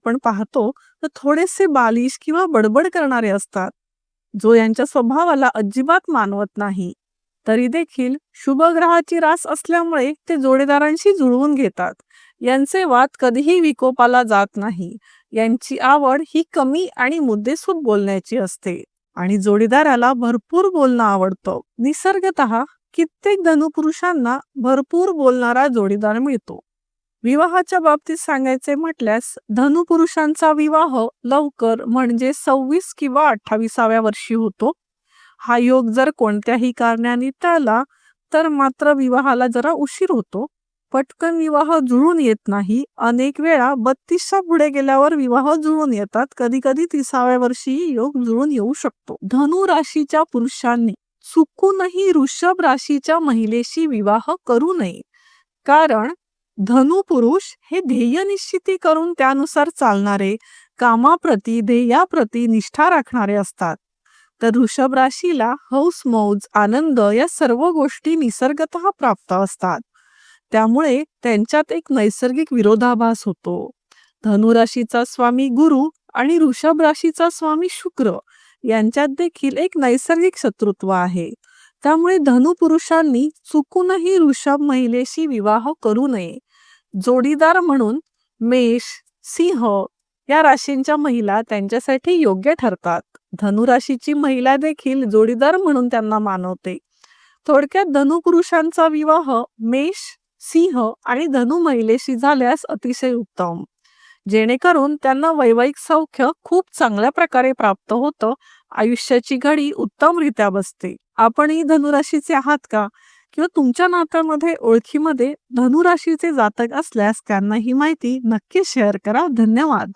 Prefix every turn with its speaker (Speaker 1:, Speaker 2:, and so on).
Speaker 1: आपण पाहतो तर थोडेसे बालिश किंवा बडबड करणारे असतात जो यांच्या स्वभावाला अजिबात मानवत नाही. तरी देखील शुभ ग्रहाची रास असल्यामुळे ते जोडीदारांशी जुळवून घेतात. यांचे वाद कधीही विकोपाला जात नाही. यांची आवड ही कमी आणि मुद्देसूद बोलण्याची असते. आणि जोडीदाराला भरपूर बोलणं आवडतं. निसर्गत कित्येक धनुपुरुषांना भरपूर बोलणारा जोडीदार मिळतो. विवाहाच्या बाबतीत सांगायचे म्हटल्यास धनुपुरुषांचा विवाह लवकर म्हणजे सव्वीस किंवा अठ्ठावीसाव्या वर्षी होतो. हा योग जर कोणत्याही कारणाने टळला तर मात्र विवाहाला जरा उशीर होतो. पटकन विवाह जुळून येत नाही. अनेक वेळा बत्तीसच्या पुढे गेल्यावर विवाह जुळून येतात. कधी कधी तिसाव्या वर्षी योग जुळून येऊ शकतो. धनु राशीच्या पुरुषांनी चुकूनही वृषभ राशीच्या महिलेशी विवाह करू नये. कारण धनु पुरुष हे ध्येय निश्चिती करून त्यानुसार चालणारे कामाप्रती ध्येयाप्रती निष्ठा राखणारे असतात. तर वृषभ राशीला हौस मौज आनंद या सर्व गोष्टी निसर्गत प्राप्त असतात. त्यामुळे त्यांच्यात एक नैसर्गिक विरोधाभास होतो. धनुराशीचा स्वामी गुरु आणि वृषभ राशीचा स्वामी शुक्र यांच्यात देखील एक नैसर्गिक शत्रुत्व आहे. त्यामुळे धनु पुरुषांनी चुकूनही ऋषभ महिलेशी विवाह करू नये. जोडीदार म्हणून मेष सिंह या राशींच्या महिला त्यांच्यासाठी योग्य ठरतात. धनुराशीची महिला देखील जोडीदार म्हणून त्यांना मानवते. थोडक्यात धनुपुरुषांचा विवाह मेष सिंह आणि धनु महिलेशी झाल्यास अतिशय उत्तम. जेणेकरून त्यांना वैवाहिक सौख्य खूप चांगल्या प्रकारे प्राप्त होतं. आयुष्याची घडी उत्तमरित्या बसते. आपणही धनुराशीचे आहात का? किंवा तुमच्या नात्यामध्ये ओळखीमध्ये धनुराशीचे जातक असल्यास त्यांना ही माहिती नक्की शेअर करा. धन्यवाद.